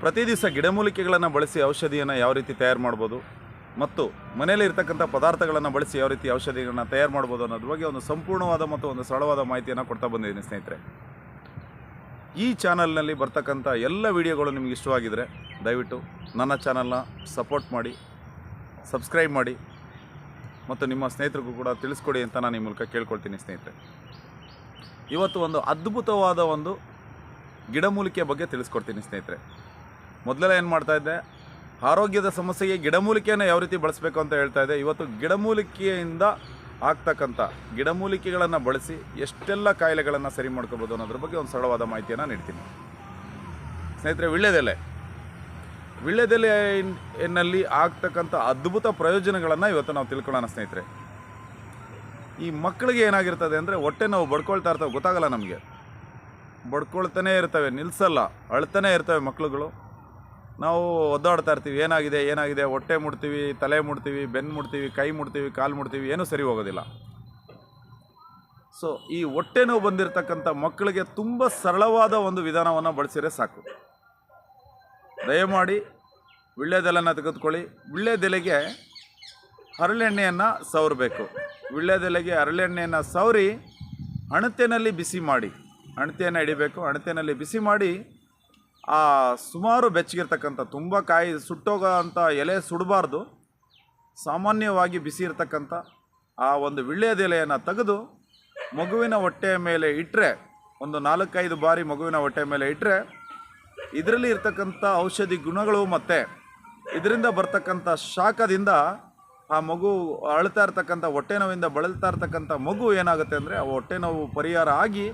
ಪ್ರತಿ ದಿವಸ ಗಿಡಮೂಲಿಕೆಗಳನ್ನು ಬಳಸಿ ಔಷಧಿಯನ್ನು ಯಾವ ರೀತಿ ತಯಾರು ಮಾಡ್ಬೋದು ಮತ್ತು ಮನೆಯಲ್ಲಿ ಇರ್ತಕ್ಕಂಥ ಪದಾರ್ಥಗಳನ್ನು ಬಳಸಿ ಯಾವ ರೀತಿ ಔಷಧಿಗಳನ್ನ ತಯಾರು ಮಾಡ್ಬೋದು ಅನ್ನೋದ್ರ ಬಗ್ಗೆ ಒಂದು ಸಂಪೂರ್ಣವಾದ ಮತ್ತು ಒಂದು ಸರಳವಾದ ಮಾಹಿತಿಯನ್ನು ಕೊಡ್ತಾ ಬಂದಿದ್ದೀನಿ ಸ್ನೇಹಿತರೆ. ಈ ಚಾನಲ್ನಲ್ಲಿ ಬರ್ತಕ್ಕಂಥ ಎಲ್ಲ ವಿಡಿಯೋಗಳು ನಿಮಗೆ ಇಷ್ಟವಾಗಿದ್ದರೆ ದಯವಿಟ್ಟು ನನ್ನ ಚಾನಲ್ನ ಸಪೋರ್ಟ್ ಮಾಡಿ, ಸಬ್ಸ್ಕ್ರೈಬ್ ಮಾಡಿ ಮತ್ತು ನಿಮ್ಮ ಸ್ನೇಹಿತರಿಗೂ ಕೂಡ ತಿಳಿಸ್ಕೊಡಿ ಅಂತ ನಾನು ಈ ಮೂಲಕ ಕೇಳ್ಕೊಳ್ತೀನಿ ಸ್ನೇಹಿತರೆ. ಇವತ್ತು ಒಂದು ಅದ್ಭುತವಾದ ಒಂದು ಗಿಡಮೂಲಿಕೆ ಬಗ್ಗೆ ತಿಳಿಸ್ಕೊಡ್ತೀನಿ ಸ್ನೇಹಿತರೆ. ಮೊದಲೆಲ್ಲ ಏನು ಮಾಡ್ತಾ ಇದ್ದೆ? ಆರೋಗ್ಯದ ಸಮಸ್ಯೆಗೆ ಗಿಡಮೂಲಿಕೆಯನ್ನು ಯಾವ ರೀತಿ ಬಳಸಬೇಕು ಅಂತ ಹೇಳ್ತಾ ಇದ್ದೆ. ಇವತ್ತು ಗಿಡಮೂಲಿಕೆಯಿಂದ ಆಗ್ತಕ್ಕಂಥ ಗಿಡಮೂಲಿಕೆಗಳನ್ನು ಬಳಸಿ ಎಷ್ಟೆಲ್ಲ ಕಾಯಿಲೆಗಳನ್ನು ಸರಿ ಮಾಡ್ಕೋಬೋದು ಅನ್ನೋದ್ರ ಬಗ್ಗೆ ಒಂದು ಸರಳವಾದ ಮಾಹಿತಿಯನ್ನು ನೀಡ್ತೀನಿ. ಸ್ನೇಹಿತರೆ ವಿಳ್ಳೆದೆಲೆ ಎನ್ನಲ್ಲಿ ಆಗ್ತಕ್ಕಂಥ ಅದ್ಭುತ ಪ್ರಯೋಜನಗಳನ್ನು ಇವತ್ತು ನಾವು ತಿಳ್ಕೊಳ್ಳೋಣ ಸ್ನೇಹಿತರೆ. ಈ ಮಕ್ಕಳಿಗೆ ಏನಾಗಿರ್ತದೆ ಅಂದರೆ ಹೊಟ್ಟೆ ನಾವು ಬಡ್ಕೊಳ್ತಾ ಇರ್ತವೆ, ಗೊತ್ತಾಗಲ್ಲ ನಮಗೆ. ಬಡ್ಕೊಳ್ತಾನೆ ಇರ್ತವೆ ನಿಲ್ಲಿಸಲ್ಲ ಅಳ್ತಾನೆ ಇರ್ತವೆ ಮಕ್ಕಳುಗಳು. ನಾವು ಒದ್ದಾಡ್ತಾ ಇರ್ತೀವಿ, ಏನಾಗಿದೆ ಏನಾಗಿದೆ, ಹೊಟ್ಟೆ ಮುಡ್ತೀವಿ ತಲೆ ಮುಡ್ತೀವಿ ಬೆನ್ನು ಮುಡ್ತೀವಿ ಕೈ ಮುಡ್ತೀವಿ ಕಾಲು ಮುಡ್ತೀವಿ ಏನೂ ಸರಿ ಹೋಗೋದಿಲ್ಲ. ಸೊ ಈ ಹೊಟ್ಟೆ ನೋವು ಬಂದಿರತಕ್ಕಂಥ ಮಕ್ಕಳಿಗೆ ತುಂಬ ಸರಳವಾದ ಒಂದು ವಿಧಾನವನ್ನು ಬಳಸಿದ್ರೆ ಸಾಕು. ದಯಮಾಡಿ ವಿಳ್ಳೆದೆಲೆನ ತೆಗೆದುಕೊಳ್ಳಿ. ವಿಳ್ಳೆದೆಲೆಗೆ ಹರಳೆಣ್ಣೆಯನ್ನು ಸವರಬೇಕು. ವಿಳ್ಳೆದೆಲೆಗೆ ಹರಳೆಣ್ಣೆಯನ್ನು ಸವರಿ ಅಣತೆನಲ್ಲಿ ಬಿಸಿ ಮಾಡಿ. ಅಣತೆಯನ್ನು ಹಿಡಿಬೇಕು ಅಣತೆಯಲ್ಲಿ ಬಿಸಿ ಮಾಡಿ ಆ ಸುಮಾರು ಬೆಚ್ಚಗಿರ್ತಕ್ಕಂಥ, ತುಂಬ ಕಾಯಿ ಸುಟ್ಟೋಗೋ ಅಂಥ ಎಲೆ ಸುಡಬಾರ್ದು. ಸಾಮಾನ್ಯವಾಗಿ ಬಿಸಿ ಇರತಕ್ಕಂಥ ಆ ಒಂದು ವಿಳ್ಳೆದೆಲೆಯನ್ನು ತೆಗೆದು ಮಗುವಿನ ಹೊಟ್ಟೆಯ ಮೇಲೆ ಇಟ್ಟರೆ ಒಂದು ನಾಲ್ಕೈದು ಬಾರಿ ಮಗುವಿನ ಹೊಟ್ಟೆ ಮೇಲೆ ಇಟ್ಟರೆ ಇದರಲ್ಲಿ ಇರ್ತಕ್ಕಂಥ ಔಷಧಿ ಗುಣಗಳು ಮತ್ತು ಇದರಿಂದ ಬರ್ತಕ್ಕಂಥ ಶಾಖದಿಂದ ಆ ಮಗು ಅಳ್ತಾ ಇರ್ತಕ್ಕಂಥ, ಹೊಟ್ಟೆ ನೋವಿಂದ ಬಳಲ್ತಾ ಇರ್ತಕ್ಕಂಥ ಮಗು ಏನಾಗುತ್ತೆ ಅಂದರೆ, ಆ ಹೊಟ್ಟೆ ನೋವು ಪರಿಹಾರ ಆಗಿ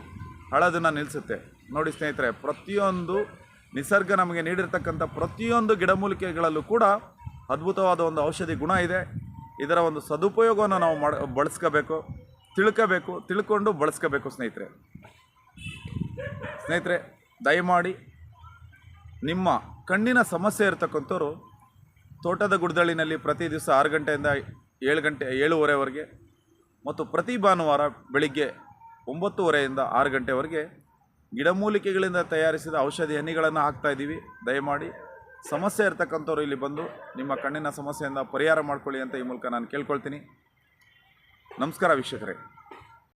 ಅಳೋದನ್ನು ನಿಲ್ಲಿಸುತ್ತೆ ನೋಡಿ ಸ್ನೇಹಿತರೆ, ಪ್ರತಿಯೊಂದು ನಿಸರ್ಗ ನಮಗೆ ನೀಡಿರ್ತಕ್ಕಂಥ ಪ್ರತಿಯೊಂದು ಗಿಡಮೂಲಿಕೆಗಳಲ್ಲೂ ಕೂಡ ಅದ್ಭುತವಾದ ಒಂದು ಔಷಧಿ ಗುಣ ಇದೆ. ಇದರ ಒಂದು ಸದುಪಯೋಗವನ್ನು ನಾವು ಮಾಡ, ಬಳಸ್ಕೋಬೇಕು, ತಿಳ್ಕೋಬೇಕು, ತಿಳ್ಕೊಂಡು ಬಳಸ್ಕೋಬೇಕು ಸ್ನೇಹಿತರೆ. ಸ್ನೇಹಿತರೆ, ದಯಮಾಡಿ ನಿಮ್ಮ ಕಣ್ಣಿನ ಸಮಸ್ಯೆ ಇರತಕ್ಕಂಥವ್ರು ತೋಟದ ಗುಡ್ದಳ್ಳಿನಲ್ಲಿ ಪ್ರತಿ ದಿವಸ ಆರು ಗಂಟೆಯಿಂದ ಏಳು ಗಂಟೆ, ಏಳುವರೆವರೆಗೆ ಮತ್ತು ಪ್ರತಿ ಭಾನುವಾರ ಬೆಳಿಗ್ಗೆ ಒಂಬತ್ತುವರೆಯಿಂದ ಆರು ಗಂಟೆವರೆಗೆ ಗಿಡಮೂಲಿಕೆಗಳಿಂದ ತಯಾರಿಸಿದ ಔಷಧಿ ಹನಿಗಳನ್ನು ಹಾಕ್ತಾ ಇದ್ದೀವಿ. ದಯಮಾಡಿ ಸಮಸ್ಯೆ ಇರ್ತಕ್ಕಂಥವ್ರು ಇಲ್ಲಿ ಬಂದು ನಿಮ್ಮ ಕಣ್ಣಿನ ಸಮಸ್ಯೆಯಿಂದ ಪರಿಹಾರ ಮಾಡ್ಕೊಳ್ಳಿ ಅಂತ ಈ ಮೂಲಕ ನಾನು ಕೇಳ್ಕೊಳ್ತೀನಿ. ನಮಸ್ಕಾರ ವೀಕ್ಷಕರೇ.